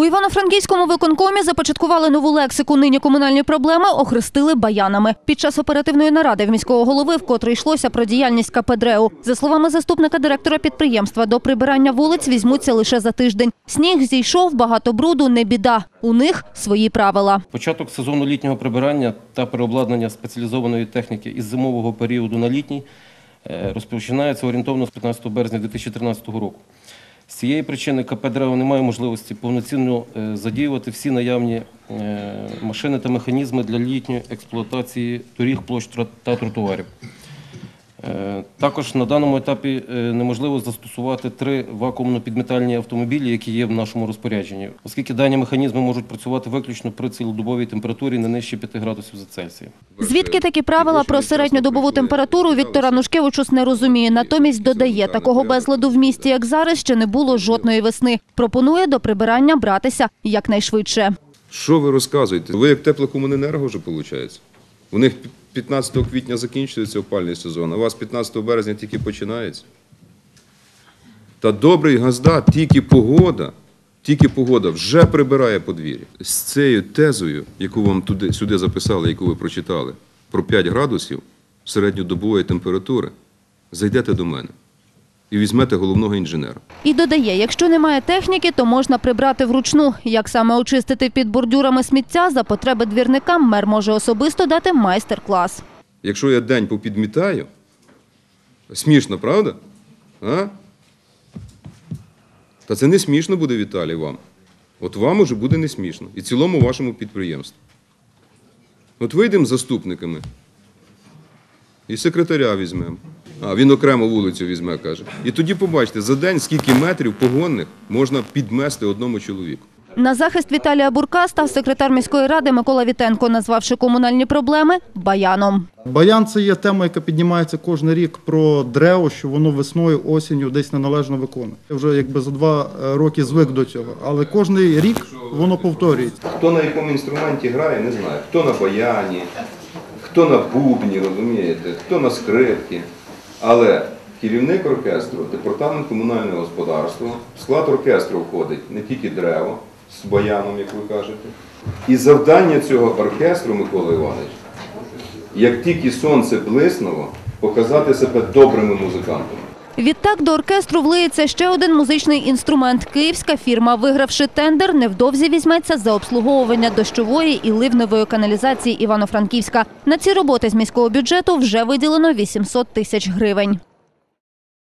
У Івано-Франківському виконкомі започаткували нову лексику. Нині комунальні проблеми охрестили баянами. Під час оперативної наради в міського голови вкотре йшлося про діяльність КПДРЕУ. За словами заступника директора підприємства, до прибирання вулиць візьмуться лише за тиждень. Сніг зійшов, багато бруду не біда. У них свої правила. Початок сезону літнього прибирання та переобладнання спеціалізованої техніки із зимового періоду на літній е, розпочинається орієнтовно з 15 березня 2013 року. Цієї причини КП «Древо» не має можливості повноцінно е, задіювати всі наявні е, машини та механізми для літньої експлуатації доріг, площ та тротуарів. Е, Також на даному етапі е, неможливо застосувати три вакуумно-підметальні автомобілі, які є в нашому розпорядженні, оскільки дані механізми можуть працювати виключно при цілодобовій температурі не нижче 5 градусів за Цельсієм. Звідки такі правила про середньодобову температуру Віктор Анушкевичус не розуміє. Натомість додає, такого безладу в місті, як зараз, ще не було жодної весни. Пропонує до прибирання братися якнайшвидше. Що ви розказуєте? Ви як теплокомуненерго вже виходить? У них 15 квітня закінчується опальний сезон, а у вас 15 березня тільки починається. Та добрий газда, тільки погода, тільки погода вже прибирає подвір'я. З цією тезою, яку вам туди, сюди записали, яку ви прочитали, про 5 градусів середньодобової температури, зайдете до мене і візьмете головного інженера. І додає, якщо немає техніки, то можна прибрати вручну. Як саме очистити під бордюрами сміття за потреби двірникам, мер може особисто дати майстер-клас. Якщо я день попідмітаю, смішно, правда? А? Та це не смішно буде, Віталій, вам. От вам уже буде не смішно. І цілому вашому підприємству. От вийдемо з заступниками. І секретаря візьмемо. А, він окремо вулицю візьме, каже. І тоді побачите, за день скільки метрів погонних можна підмести одному чоловіку. На захист Віталія Бурка став секретар міської ради Микола Вітенко, назвавши комунальні проблеми баяном. Баян це є тема, яка піднімається кожен рік про древо, що воно весною, осінню десь неналежно виконує. Я вже якби за два е, роки звик до цього, але кожен рік воно повторюється. Хто на якому інструменті грає, не знаю. Хто на баяні, хто на бубні, розумієте, хто на скрипці. Але керівник оркестру, департамент комунального господарства, в склад оркестру входить не тільки древо з баяном, як ви кажете. І завдання цього оркестру, Микола Іванович, як тільки сонце блиснуло, показати себе добрими музикантами. Відтак до оркестру влиється ще один музичний інструмент. Київська фірма, вигравши тендер, невдовзі візьметься за обслуговування дощової і ливневої каналізації Івано-Франківська. На ці роботи з міського бюджету вже виділено 800 тисяч гривень.